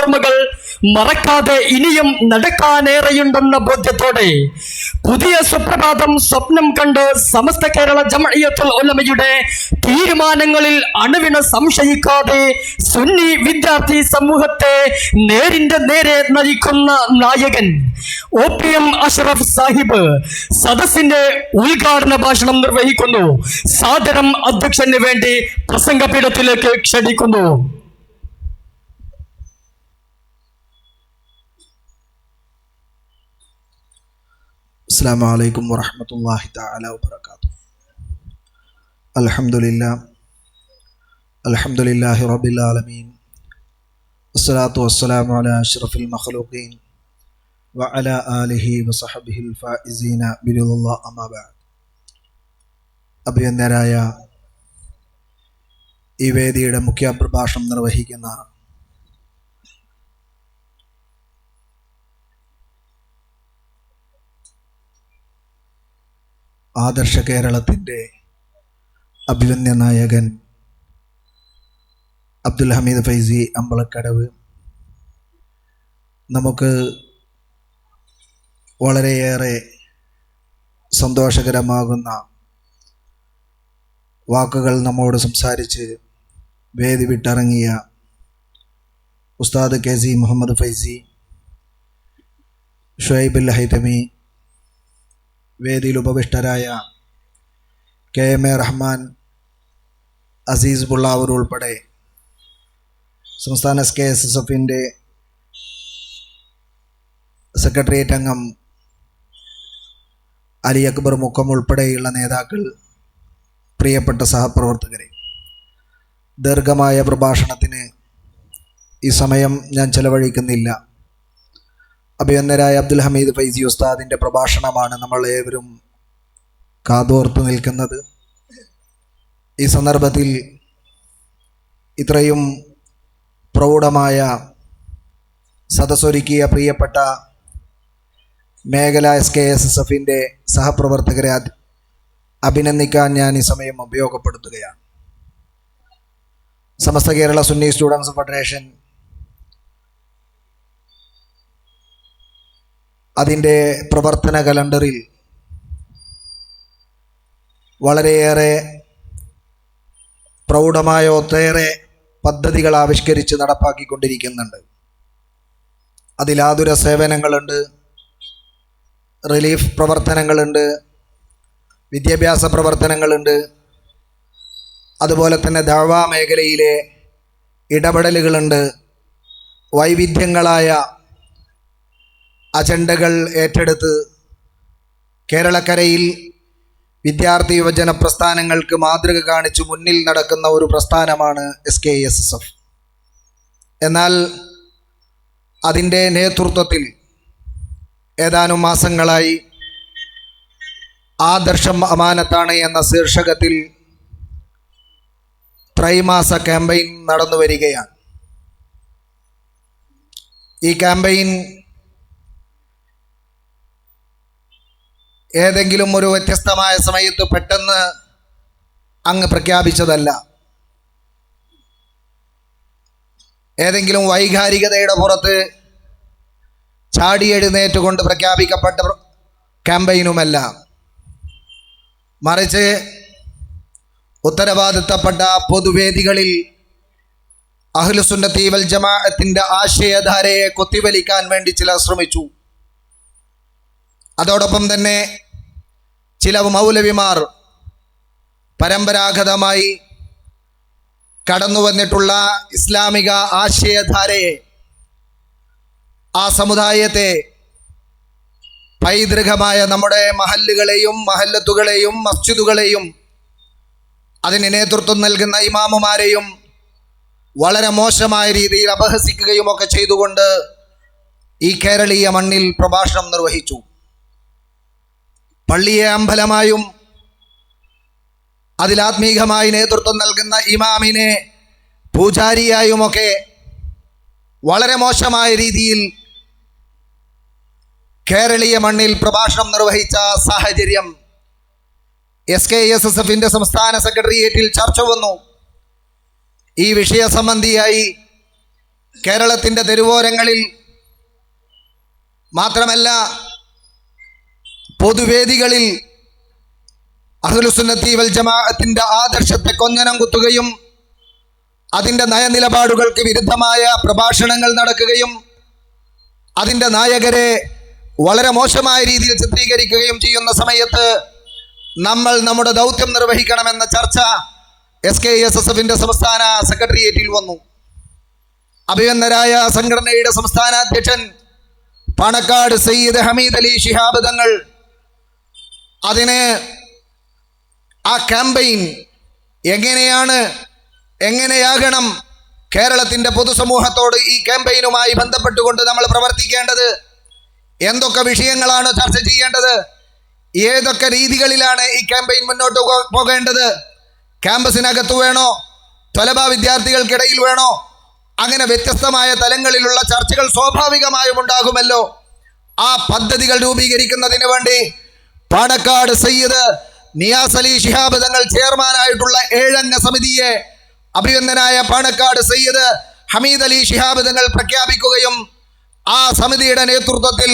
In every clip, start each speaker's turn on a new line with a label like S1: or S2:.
S1: ഓർമ്മകൾ മറക്കാതെ ഇനിയും നടക്കാനേറെയുണ്ടെന്ന ബോധ്യത്തോടെ പുതിയ സുപ്രഭാതം സ്വപ്നം കണ്ട് സമസ്ത കേരള ജമയത്തുൽ ഉലമയുടെ തീരുമാനങ്ങളിൽ അണുവിന സംശയിക്കാതെ സുന്നി വിദ്യാർത്ഥി സമൂഹത്തെ നേരിന്റെ നേരെ നയിക്കുന്ന നായകൻ O P M Ashraf Sahib സദസ്സിന്റെ ഉദ്ഘാടന ഭാഷണം നിർവഹിക്കുന്നു. സാദരം അധ്യക്ഷന് വേണ്ടി പ്രസംഗപീഠത്തിലേക്ക് ക്ഷണിക്കുന്നു.
S2: അസ്സാം വലൈക്കും വറഹമത്തല്ലാഹി താല വാത്തു അലഹമുല്ല അലഹമുല്ലാഹി റബിലാലമീൻ വസ്സലാത്തു വസ്സലാം അല അഷ്റഫുൽ മഖ്ലൂഖീൻ വഅല ആലിഹി വസഹബിഹിൽ ഫായിസീന ബിരുദുല്ലാ അമാബാദ് അഭിയന്തരായ ഈ വേദിയുടെ മുഖ്യ പ്രഭാഷണം നിർവഹിക്കുന്ന ആദർശ കേരളത്തിന്റെ അഭിവന്യ നായകൻ അബ്ദുൽ ഹമീദ് ഫൈസി അമ്പലക്കടവ്. നമുക്ക് വളരെയേറെ സന്തോഷകരമാകുന്ന വാക്കുകൾ നമ്മോട് സംസാരിച്ച് വേദി വിട്ടിറങ്ങിയ ഉസ്താദ് കെ സി മുഹമ്മദ് ഫൈസി ഷുഹൈബുൽ ഹൈതമി വേദിയിൽ ഉപവിഷ്ടരായ K M A Rahman Aziz Pullavoor ഉൾപ്പെടെ സംസ്ഥാന എസ് കെ എസ് എസ് എഫിന്റെ സെക്രട്ടേറിയറ്റ് അംഗം അലി അക്ബർ മുക്കം ഉൾപ്പെടെയുള്ള നേതാക്കൾ പ്രിയപ്പെട്ട സഹപ്രവർത്തകരെ ദീർഘമായ പ്രഭാഷണത്തിന് ഈ സമയം ഞാൻ ചെലവഴിക്കുന്നില്ല. അഭിയന്നരായ അബ്ദുൽ ഹമീദ് ഫൈസി ഉസ്താദിന്റെ പ്രഭാഷണമാണ് നമ്മൾ ഏവരും കാതോർത്ത് നിൽക്കുന്നത്. ഈ സന്ദർഭത്തിൽ ഇത്രയും പ്രൗഢമായ സദസ്സൊരുക്കിയ പ്രിയപ്പെട്ട മേഖല എസ് കെ എസ് എസ് എഫിന്റെ സഹപ്രവർത്തകരെ അഭിനന്ദിക്കാൻ ഞാൻ ഈ സമയം ഉപയോഗപ്പെടുത്തുകയാണ്. സമസ്ത കേരള സുന്നി സ്റ്റുഡൻസ് ഫെഡറേഷൻ അതിന്റെ പ്രവർത്തന കലണ്ടറിൽ വളരെയേറെ പ്രൗഢമായ ഒത്തേറെ പദ്ധതികൾ ആവിഷ്കരിച്ച് നടപ്പാക്കിക്കൊണ്ടിരിക്കുന്നുണ്ട്. അതിലാതുര സേവനങ്ങളുണ്ട് റിലീഫ് പ്രവർത്തനങ്ങളുണ്ട് വിദ്യാഭ്യാസ പ്രവർത്തനങ്ങളുണ്ട് അതുപോലെ തന്നെ ദാവാ മേഖലയിലെ ഇടപെടലുകളുണ്ട് വൈവിധ്യങ്ങളായ അജണ്ടകൾ ഏറ്റെടുത്ത് കേരളക്കരയിൽ വിദ്യാർത്ഥി യുവജന പ്രസ്ഥാനങ്ങൾക്ക് മാതൃക കാണിച്ചു മുന്നിൽ നടക്കുന്ന ഒരു പ്രസ്ഥാനമാണ് S K S S F എന്നാൽ അതിന്റെ നേതൃത്വത്തിൽ ഏതാനും മാസങ്ങളായി ആദർശം അമാനത്താണ് എന്ന ശീർഷകത്തിൽ ത്രൈമാസ ക്യാമ്പയിൻ നടന്നു വരികയാണ് ഈ ക്യാമ്പയിൻ ഏതെങ്കിലും ഒരു വ്യത്യസ്തമായ സമയത്ത് പെട്ടെന്ന് അങ്ങ് പ്രഖ്യാപിച്ചതല്ല. ഏതെങ്കിലും വൈകാരികതയുടെ പുറത്ത് ചാടിയെഴുന്നേറ്റുകൊണ്ട് പ്രഖ്യാപിക്കപ്പെട്ട ക്യാമ്പയിനുമല്ല. മറിച്ച് ഉത്തരവാദിത്തപ്പെട്ട പൊതുവേദികളിൽ അഹ്ലുസുന്നത്തി വൽ ജമാഅത്തിന്റെ ആശയധാരയെ കൊത്തിവലിക്കാൻ വേണ്ടി ചിലർ ശ്രമിച്ചു. അതോടൊപ്പം തന്നെ ചില മൗലവിമാർ പരമ്പരാഗതമായി കടന്നു വന്നിട്ടുള്ള ഇസ്ലാമിക ആശയധാരയെ ആ സമുദായത്തെ പൈതൃകമായ നമ്മുടെ മഹല്ലുകളെയും മഹല്ലത്തുകളെയും മസ്ജിദുകളെയും അതിന് നേതൃത്വം നൽകുന്ന ഇമാമുമാരെയും വളരെ മോശമായ രീതിയിൽ അപഹസിക്കുകയും ഒക്കെ ചെയ്തുകൊണ്ട് ഈ കേരളീയ മണ്ണിൽ പ്രഭാഷണം നിർവഹിച്ചു. പള്ളിയെ അമ്പലമായും അതിലാത്മീകമായി നേതൃത്വം നൽകുന്ന ഇമാമിനെ പൂജാരിയായുമൊക്കെ വളരെ മോശമായ രീതിയിൽ കേരളീയ മണ്ണിൽ പ്രഭാഷണം നിർവഹിച്ച സാഹചര്യം എസ് കെ എസ് എസ് എഫിന്റെ സംസ്ഥാന സെക്രട്ടേറിയറ്റിൽ ചർച്ച വന്നു. ഈ വിഷയ സംബന്ധിയായി കേരളത്തിന്റെ തെരുവോരങ്ങളിൽ മാത്രമല്ല പൊതുവേദികളിൽ അഹ്ലുസുന്നത്തി വൽ ജമാഅത്തിന്റെ ആദർശത്തെ കൊഞ്ഞനം കുത്തുകയും അതിന്റെ നയനിലപാടുകൾക്ക് വിരുദ്ധമായ പ്രഭാഷണങ്ങൾ നടക്കുകയും അതിന്റെ നായകരെ വളരെ മോശമായ രീതിയിൽ ചിത്രീകരിക്കുകയും ചെയ്യുന്ന സമയത്ത് നമ്മൾ നമ്മുടെ ദൗത്യം നിർവഹിക്കണമെന്ന ചർച്ച എസ് കെ എസ് എസ് എഫിന്റെ സംസ്ഥാന സെക്രട്ടേറിയറ്റിൽ വന്നു. അഭിനന്ദരായ സംഘടനയുടെ സംസ്ഥാന അധ്യക്ഷൻ പണക്കാട് സയ്യിദ് ഹമീദ് അലി ശിഹാബ് തങ്ങൾ അതിന് ആ ക്യാമ്പയിൻ എങ്ങനെയാണ് എങ്ങനെയാകണം കേരളത്തിന്റെ പൊതുസമൂഹത്തോട് ഈ ക്യാമ്പയിനുമായി ബന്ധപ്പെട്ടുകൊണ്ട് നമ്മൾ പ്രവർത്തിക്കേണ്ടത്? എന്തൊക്കെ വിഷയങ്ങളാണ് ചർച്ച ചെയ്യേണ്ടത്? ഏതൊക്കെ രീതികളിലാണ് ഈ ക്യാമ്പയിൻ മുന്നോട്ട് പോകേണ്ടത്? ക്യാമ്പസിനകത്ത് വേണോ? തൊലബ വിദ്യാർത്ഥികൾക്കിടയിൽ വേണോ? അങ്ങനെ വ്യത്യസ്തമായ തലങ്ങളിലുള്ള ചർച്ചകൾ സ്വാഭാവികമായും ഉണ്ടാകുമല്ലോ. ആ പദ്ധതികൾ രൂപീകരിക്കുന്നതിന് വേണ്ടി പാണക്കാട് സയ്യിദ് നിയാസ് അലി ഷിഹാബ് തങ്ങൾ ചെയർമാനായിട്ടുള്ള ഏഴംഗ സമിതിയെ അഭിനന്ദനായ പാണക്കാട് സയ്യിദ് ഹമീദ് അലി ഷിഹാബ് തങ്ങൾ പ്രഖ്യാപിക്കുകയും ആ സമിതിയുടെ നേതൃത്വത്തിൽ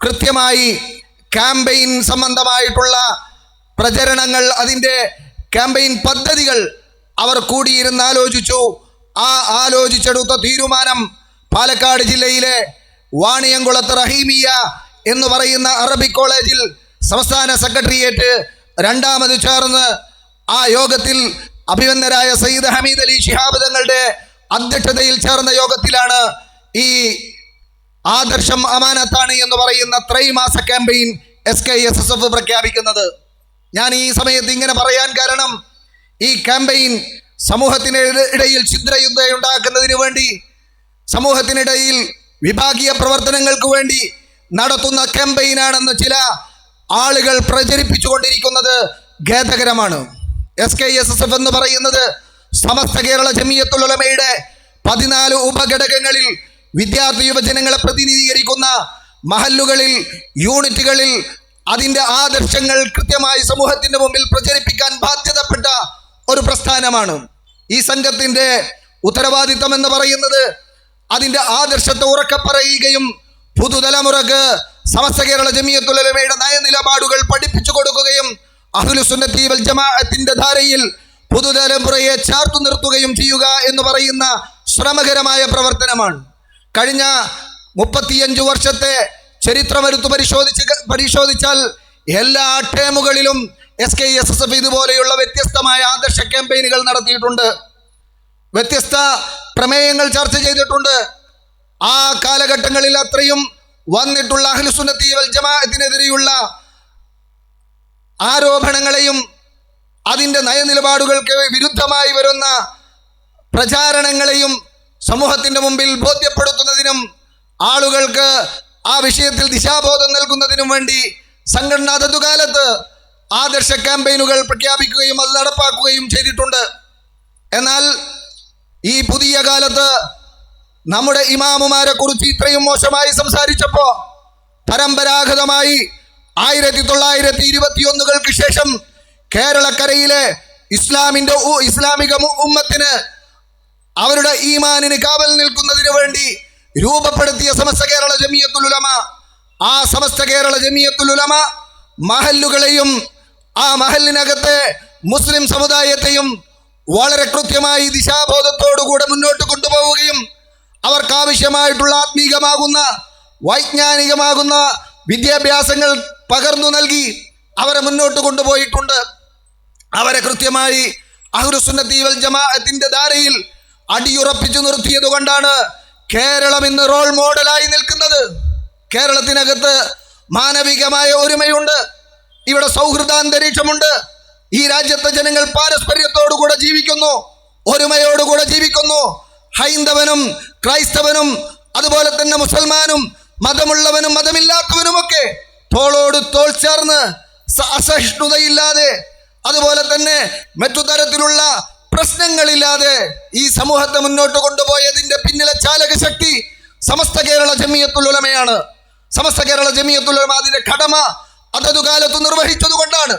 S2: കൃത്യമായി ക്യാമ്പയിൻ സംബന്ധമായിട്ടുള്ള പ്രചരണങ്ങൾ അതിന്റെ ക്യാമ്പയിൻ പദ്ധതികൾ അവർ കൂടിയിരുന്ന് ആലോചിച്ചു. ആ ആലോചിച്ചെടുത്ത തീരുമാനം പാലക്കാട് ജില്ലയിലെ വാണിയംകുളത്ത് റഹീമിയ എന്ന് പറയുന്ന അറബിക് കോളേജിൽ സംസ്ഥാന സെക്രട്ടേറിയറ്റ് രണ്ടാമത് ചേർന്ന് ആ യോഗത്തിൽ അഭിവന്ദരായ സയ്യിദ് ഹമീദ് അലി ശിഹാബ് തങ്ങളുടെ അധ്യക്ഷതയിൽ ചേർന്ന യോഗത്തിലാണ് ഈ ആദർശം അമാനത്താണ് എന്ന് പറയുന്ന ത്രൈമാസ campaign S K S S F പ്രഖ്യാപിക്കുന്നത്. ഞാൻ ഈ സമയത്ത് ഇങ്ങനെ പറയാൻ കാരണം ഈ ക്യാമ്പയിൻ സമൂഹത്തിന് ഇട- ഇടയിൽ ഛിദ്രയുദ്ധ ഉണ്ടാക്കുന്നതിന് വേണ്ടി സമൂഹത്തിനിടയിൽ വിഭാഗീയ പ്രവർത്തനങ്ങൾക്ക് വേണ്ടി നടത്തുന്ന ക്യാമ്പയിനാണെന്ന് ചില ആളുകൾ പ്രചരിപ്പിച്ചുകൊണ്ടിരിക്കുന്നത് ഖേദകരമാണ്. S K S S F എന്ന് പറയുന്നത് സമസ്ത കേരള ജമിയത്തുലമയുടെ പതിനാല് ഉപഘടകങ്ങളിൽ വിദ്യാർത്ഥി യുവജനങ്ങളെ പ്രതിനിധീകരിക്കുന്ന മഹല്ലുകളിൽ യൂണിറ്റുകളിൽ അതിന്റെ ആദർശങ്ങൾ കൃത്യമായി സമൂഹത്തിന്റെ മുമ്പിൽ പ്രചരിപ്പിക്കാൻ ബാധ്യതപ്പെട്ട ഒരു പ്രസ്ഥാനമാണ്. ഈ സംഘത്തിന്റെ ഉത്തരവാദിത്തം എന്ന് പറയുന്നത് അതിന്റെ ആദർശത്തെ ഉറക്കെ പറയുകയും പുതുതലമുറക്ക് സമസ്ത കേരള ജമിയത്തുലമയുടെ നയനിലപാടുകൾ പഠിപ്പിച്ചു കൊടുക്കുകയും അഹ്ലുസുന്നത്തി വൽ ജമാഅത്തിന്റെ ധാരയിൽ പുതുതലമുറയെ ചേർത്തു നിർത്തുകയും ചെയ്യുക എന്ന് പറയുന്ന ശ്രമകരമായ പ്രവർത്തനമാണ്. കഴിഞ്ഞ മുപ്പത്തിയഞ്ചു വർഷത്തെ ചരിത്രമരുത്ത് പരിശോധിച്ച് പരിശോധിച്ചാൽ എല്ലാ ടേമുകളിലും S K S S F ഇതുപോലെയുള്ള വ്യത്യസ്തമായ ആദർശ ക്യാമ്പയിനുകൾ നടത്തിയിട്ടുണ്ട്. വ്യത്യസ്ത പ്രമേയങ്ങൾ ചർച്ച ചെയ്തിട്ടുണ്ട്. ആ കാലഘട്ടങ്ങളിൽ അത്രയും വന്നിട്ടുള്ള അഹ്ലുസുന്നത്തി വൽ ജമാഅത്തിനെതിരെയുള്ള ആരോപണങ്ങളെയും അതിന്റെ നയനിലപാടുകൾക്ക് വിരുദ്ധമായി വരുന്ന പ്രചാരണങ്ങളെയും സമൂഹത്തിന്റെ മുമ്പിൽ ബോധ്യപ്പെടുത്തുന്നതിനും ആളുകൾക്ക് ആ വിഷയത്തിൽ ദിശാബോധം നൽകുന്നതിനും വേണ്ടി സംഘടന അതതു കാലത്ത് ആദർശ ക്യാമ്പയിനുകൾ പ്രഖ്യാപിക്കുകയും അത് നടപ്പാക്കുകയും ചെയ്തിട്ടുണ്ട്. എന്നാൽ ഈ പുതിയ കാലത്ത് നമ്മുടെ ഇമാമുമാരെ കുറിച്ച് ഇത്രയും മോശമായി സംസാരിച്ചപ്പോ പരമ്പരാഗതമായി ആയിരത്തി തൊള്ളായിരത്തി ഇരുപത്തി ഒന്നുകൾക്ക് ശേഷം കേരളക്കരയിലെ ഇസ്ലാമിന്റെ ഇസ്ലാമിക ഉമ്മത്തിന് അവരുടെ ഈമാനിന് കാവൽ നിൽക്കുന്നതിന് വേണ്ടി രൂപപ്പെടുത്തിയ സമസ്ത കേരള ജമിയത്തുലുലമ ആ സമസ്ത കേരള ജമിയത്തുലുലമ മഹല്ലുകളെയും ആ മഹലിനകത്തെ മുസ്ലിം സമുദായത്തെയും വളരെ കൃത്യമായി ദിശാബോധത്തോടുകൂടെ മുന്നോട്ട് കൊണ്ടുപോവുകയും അവർക്കാവശ്യമായിട്ടുള്ള ആത്മീകമാകുന്ന വൈജ്ഞാനികമാകുന്ന വിദ്യാഭ്യാസങ്ങൾ പകർന്നു നൽകി അവരെ മുന്നോട്ട് കൊണ്ടുപോയിട്ടുണ്ട്. അവരെ കൃത്യമായി അഹ്റുസുന്നത്തി വൽ ജമാഅത്തിന്റെ ധാരയിൽ അടിയുറപ്പിച്ചു നിർത്തിയത് കൊണ്ടാണ് കേരളം ഇന്ന് റോൾ മോഡലായി നിൽക്കുന്നത്. കേരളത്തിനകത്ത് മാനവികമായ ഒരുമയുണ്ട്. ഇവിടെ സൗഹൃദാന്തരീക്ഷമുണ്ട്. ഈ രാജ്യത്തെ ജനങ്ങൾ പാരസ്പര്യത്തോടുകൂടെ ജീവിക്കുന്നു ഒരുമയോടുകൂടെ ജീവിക്കുന്നു. ഹൈന്ദവനും ക്രൈസ്തവനും അതുപോലെ തന്നെ മുസൽമാനും മതമുള്ളവനും മതമില്ലാത്തവനുമൊക്കെ തോളോട് തോൾ ചേർന്ന് അസഹിഷ്ണുതയില്ലാതെ അതുപോലെ തന്നെ മറ്റു തരത്തിലുള്ള പ്രശ്നങ്ങളില്ലാതെ ഈ സമൂഹത്തെ മുന്നോട്ട് കൊണ്ടുപോയതിന്റെ പിന്നിലെ ചാലക ശക്തി സമസ്ത കേരള ജമിയത്തുലമയാണ് സമസ്ത കേരള ജമിയത്തുലമ അതിന്റെ കടമ അതതു കാലത്ത് നിർവഹിച്ചത് കൊണ്ടാണ്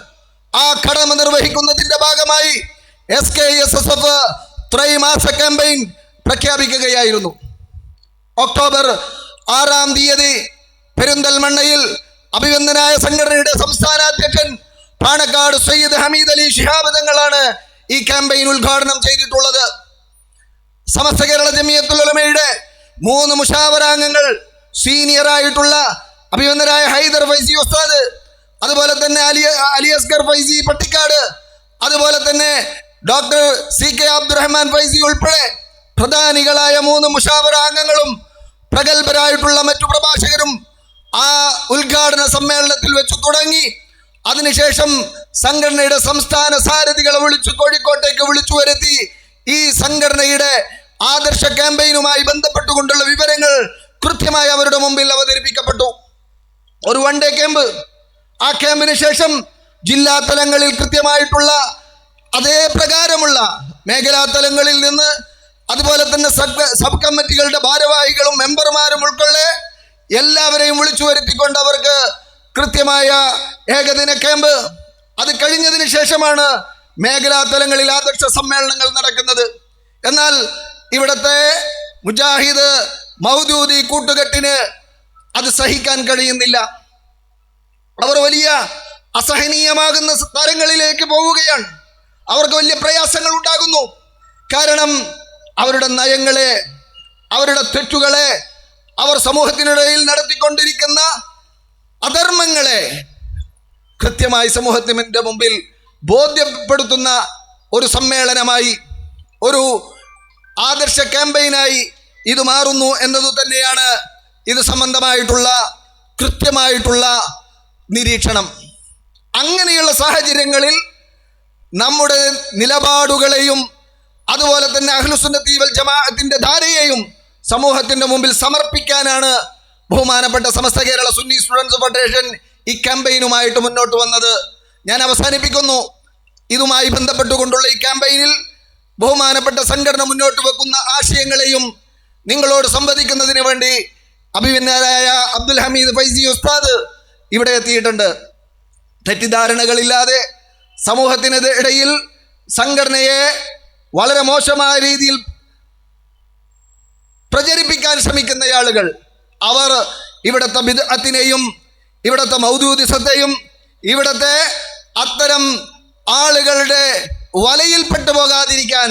S2: ആ കടമ നിർവഹിക്കുന്നതിന്റെ ഭാഗമായി S K S S F ത്രൈമാസ campaign പ്രഖ്യാപിക്കുകയായിരുന്നു. ഒക്ടോബർ ആറാം തീയതി പെരിന്തൽമണ്ണയിൽ അഭിവന്ദനായ സംഘടനയുടെ സംസ്ഥാന അധ്യക്ഷൻ പാണക്കാട് സയ്യിദ് ഹമീദ് അലി ഷിഹാബ് തങ്ങളാണ് ഈ ക്യാമ്പയിൻ ഉദ്ഘാടനം ചെയ്തിട്ടുള്ളത്. സമസ്ത കേരള ജമിയത്തുൽ ഉലമയുടെ മൂന്ന് മുഷാവരാംഗങ്ങൾ സീനിയർ ആയിട്ടുള്ള അഭിമന്ദരായ ഹൈദർ ഫൈസി ഉസ്താദ് അതുപോലെ തന്നെ അലിയ അലി ഫൈസി പട്ടിക്കാട് അതുപോലെ തന്നെ doctor C K Abdurahman Faizi ഉൾപ്പെടെ പ്രധാനികളായ മൂന്ന് മുഷാവരാംഗങ്ങളും പ്രഗത്ഭരായിട്ടുള്ള മറ്റു പ്രഭാഷകരും ആ ഉദ്ഘാടന സമ്മേളനത്തിൽ വെച്ച് തുടങ്ങി. അതിനുശേഷം സംഘടനയുടെ സംസ്ഥാന സാരഥികളെ വിളിച്ചു കോഴിക്കോട്ടേക്ക് വിളിച്ചു വരുത്തി. ഈ സംഘടനയുടെ ആദർശ ക്യാമ്പയിനുമായി ബന്ധപ്പെട്ടുകൊണ്ടുള്ള വിവരങ്ങൾ കൃത്യമായി അവരുടെ മുമ്പിൽ അവതരിപ്പിക്കപ്പെട്ടു. ഒരു വൺ ഡേ ക്യാമ്പ് ആ ക്യാമ്പിന് ശേഷം ജില്ലാ തലങ്ങളിൽ കൃത്യമായിട്ടുള്ള അതേ പ്രകാരമുള്ള മേഖലാ തലങ്ങളിൽ നിന്ന് അതുപോലെ തന്നെ സബ് സബ് കമ്മിറ്റികളുടെ ഭാരവാഹികളും മെമ്പർമാരും ഉൾക്കൊള്ളെ എല്ലാവരെയും വിളിച്ചു വരുത്തിക്കൊണ്ട് അവർക്ക് കൃത്യമായ ഏകദിന ക്യാമ്പ്. അത് കഴിഞ്ഞതിന് ശേഷമാണ് മേഖലാ തലങ്ങളിൽ ആദർശ സമ്മേളനങ്ങൾ നടക്കുന്നത്. എന്നാൽ ഇവിടത്തെ മുജാഹിദ് മൗദൂദി കൂട്ടുകെട്ടിന് അത് സഹിക്കാൻ കഴിയുന്നില്ല. അവർ വലിയ അസഹനീയമാകുന്ന തരങ്ങളിലേക്ക് പോവുകയാണ്. അവർക്ക് വലിയ പ്രയാസങ്ങൾ ഉണ്ടാകുന്നു. കാരണം അവരുടെ നയങ്ങളെ അവരുടെ തെറ്റുകളെ അവർ സമൂഹത്തിനിടയിൽ നടത്തിക്കൊണ്ടിരിക്കുന്ന അധർമ്മങ്ങളെ കൃത്യമായി സമൂഹത്തിന്റെ മുമ്പിൽ ബോധ്യപ്പെടുത്തുന്ന ഒരു സമ്മേളനമായി ഒരു ആദർശ ക്യാമ്പയിനായി ഇത് മാറുന്നു എന്നതു തന്നെയാണ് ഇത് സംബന്ധമായിട്ടുള്ള കൃത്യമായിട്ടുള്ള നിരീക്ഷണം. അങ്ങനെയുള്ള സാഹചര്യങ്ങളിൽ നമ്മുടെ നിലപാടുകളെയും അതുപോലെ തന്നെ അഹ്ലുസുന്നത്തി വൽ ജമാഅത്തിന്റെ ധാരയെയും സമൂഹത്തിന്റെ മുമ്പിൽ സമർപ്പിക്കാനാണ് ബഹുമാനപ്പെട്ട സമസ്ത കേരള സുന്നി സ്റ്റുഡൻസ് ഫെഡറേഷൻ ഈ ക്യാമ്പയിനുമായിട്ട് മുന്നോട്ട് വന്നത്. ഞാൻ അവസാനിപ്പിക്കുന്നു. ഇതുമായി ബന്ധപ്പെട്ടുകൊണ്ടുള്ള ഈ ക്യാമ്പയിനിൽ ബഹുമാനപ്പെട്ട സംഘടന മുന്നോട്ട് വെക്കുന്ന ആശയങ്ങളെയും നിങ്ങളോട് സംവദിക്കുന്നതിന് വേണ്ടി അഭിമന്യരായ അബ്ദുൽ ഹമീദ് ഫൈസി ഉസ്താദ് ഇവിടെ എത്തിയിട്ടുണ്ട്. തെറ്റിദ്ധാരണകളില്ലാതെ സമൂഹത്തിനിടയിൽ സംഘടനയെ വളരെ മോശമായ രീതിയിൽ പ്രചരിപ്പിക്കാൻ ശ്രമിക്കുന്ന ആളുകൾ അവർ ഇവിടുത്തെ വിദഗ്ധത്തിനെയും ഇവിടുത്തെ മൗദൂദിസത്തെയും ഇവിടുത്തെ അത്തരം ആളുകളുടെ വലയിൽപ്പെട്ടു പോകാതിരിക്കാൻ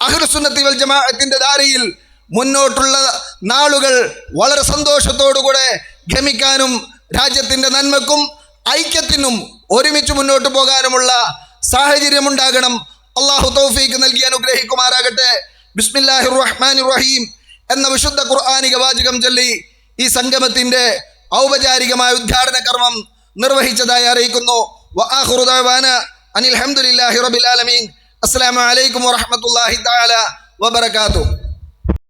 S2: അഹ്ലുസുന്നത്തി വൽ ജമാഅത്തിന്റെ ധാരയിൽ മുന്നോട്ടുള്ള നാളുകൾ വളരെ സന്തോഷത്തോടുകൂടെ ഗമിക്കാനും രാജ്യത്തിന്റെ നന്മക്കും ഐക്യത്തിനും ഒരുമിച്ച് മുന്നോട്ട് പോകാനുമുള്ള സാഹചര്യം ഉണ്ടാകണം അള്ളാഹു തൗഫീഖ് നൽകി അനുഗ്രഹിക്കുമാറാകട്ടെ. ബിസ്മില്ലാഹിർ റഹ്മാനിർ റഹീം എന്ന വിശുദ്ധ ഖുർആാനിക വാചകം ചൊല്ലി ഈ സംഗമത്തിന്റെ ഔപചാരികമായ ഉദ്ഘാടന കർമ്മം നിർവഹിച്ചതായി അറിയിക്കുന്നു. അനിൽ അസ്സലാമു അലൈക്കും വറഹ്മത്തുള്ളാഹി തആല വബറകാതുഹു.